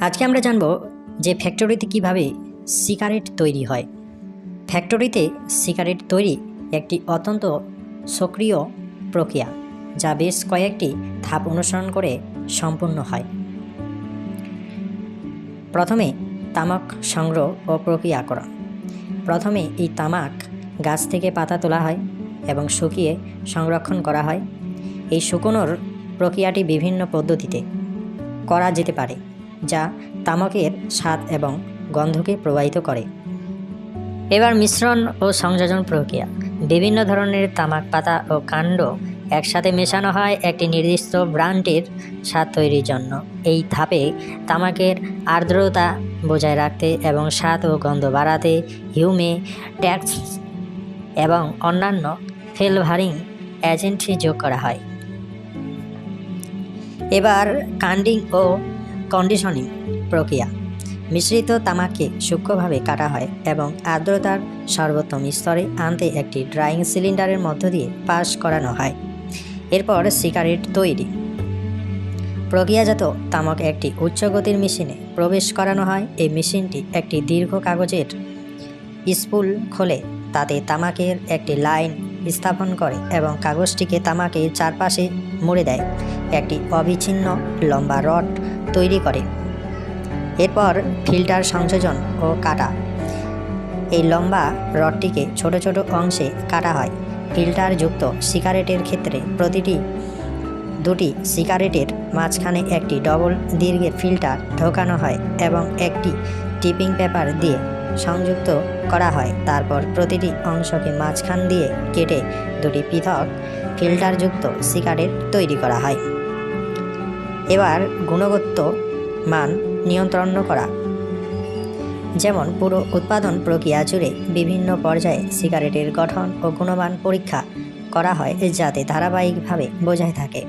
আজকে আমরা জানব যে ফ্যাক্টরিতে কীভাবে সিগারেট তৈরি হয়। ফ্যাক্টরিতে সিগারেট তৈরি একটি অত্যন্ত সক্রিয় প্রক্রিয়া, যা বেশ কয়েকটি ধাপ অনুসরণ করে সম্পূর্ণ হয়। প্রথমে তামাক সংগ্রহ ও প্রক্রিয়াকরণ প্রথমে এই তামাক গাছ থেকে পাতা তোলা হয় এবং শুকিয়ে সংরক্ষণ করা হয়। এই শুকোনোর প্রক্রিয়াটি বিভিন্ন পদ্ধতিতে করা যেতে পারে। যা তামাকের স্বাদ এবং গন্ধকে প্রবাহিত করে। এবার মিশ্রণ ও সংযোজন প্রক্রিয়া। বিভিন্ন ধরনের তামাক পাতা ও কাণ্ড একসাথে মেশানো হয় একটি নির্দিষ্ট ব্র্যান্ডের স্বাদ তৈরির জন্য। এই ধাপে তামাকের আর্দ্রতা বজায় রাখতে এবং স্বাদ ও গন্ধ বাড়াতে হিউমে, ট্যাক্স এবং অন্যান্য ফেলভারিং এজেন্ট যোগ করা হয়। এবার কান্ডিং ও কন্ডিশনিং প্রক্রিয়া। মিশ্রিত তামাককে সূক্ষ্মভাবে কাটা হয় এবং আর্দ্রতার সর্বোত্তম স্তরে আনতে একটি ড্রাইং সিলিন্ডারের মধ্য দিয়ে পাস করানো হয়। এরপর সিগারেট তৈরি। প্রক্রিয়াজাত তামাক একটি উচ্চ গতির মেশিনে প্রবেশ করানো হয়। এই মেশিনটি একটি দীর্ঘ কাগজের স্পুল খোলে, তাতে তামাকের একটি লাইন স্থাপন করে এবং কাগজটিকে তামাকের চারপাশে মুড়ে দেয়। একটি অবিচ্ছিন্ন লম্বা রড তৈরি করে। এরপর ফিল্টার সংযোজন ও কাটা। এই লম্বা রডটিকে ছোট ছোট অংশে কাটা হয়। ফিল্টারযুক্ত সিগারেটের ক্ষেত্রে প্রতিটি দুটি সিগারেটের মাঝখানে একটি ডবল দীর্ঘের ফিল্টার ঢোকানো হয় এবং একটি টিপিং পেপার দিয়ে সংযুক্ত করা হয়। তারপর প্রতিটি অংশকে মাঝখান দিয়ে কেটে দুটি পৃথক ফিল্টারযুক্ত সিগারেট তৈরি করা হয়। এবার গুণগত মান নিয়ন্ত্রণ করা। যেমন পুরো উৎপাদন প্রক্রিয়া জুড়ে বিভিন্ন পর্যায়ে সিগারেটের গঠন ও গুণমান পরীক্ষা করা হয় যাতে ধারাবাহিকভাবে বজায় থাকে।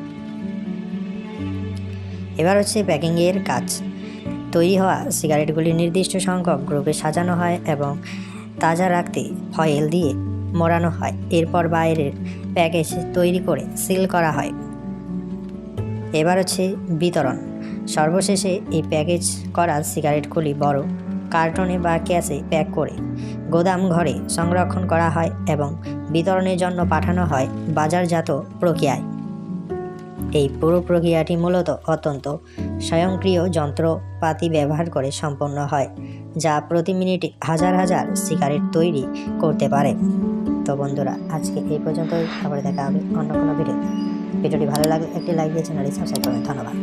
এবার হচ্ছে প্যাকিংয়ের কাজ। তৈরি হওয়া সিগারেটগুলি নির্দিষ্ট সংখ্যক গ্রুপে সাজানো হয় এবং তাজা রাখতে ফয়েল দিয়ে মোড়ানো হয়। এরপর বাইরের প্যাকেজ তৈরি করে সিল করা হয়। এবার হচ্ছে বিতরণ। সর্বশেষে এই প্যাকেজ করা সিগারেটগুলি বড় কার্টনে বা ক্যাশে প্যাক করে গোদাম ঘরে সংরক্ষণ করা হয় এবং বিতরণের জন্য পাঠানো হয় বাজারজাত প্রক্রিয়ায়। এই পুরো প্রক্রিয়াটি মূলত অত্যন্ত স্বয়ংক্রিয় যন্ত্রপাতি ব্যবহার করে সম্পন্ন হয়, যা প্রতি মিনিটে হাজার হাজার সিগারেট তৈরি করতে পারে। তো বন্ধুরা, আজকে এই পর্যন্তই। আবার দেখা হবে অন্য কোনো ভিডিও ভিডিওটি ভালো লাগলে একটি লাইক দিয়ে চ্যানেলটি সাবস্ক্রাইব করবেন। ধন্যবাদ।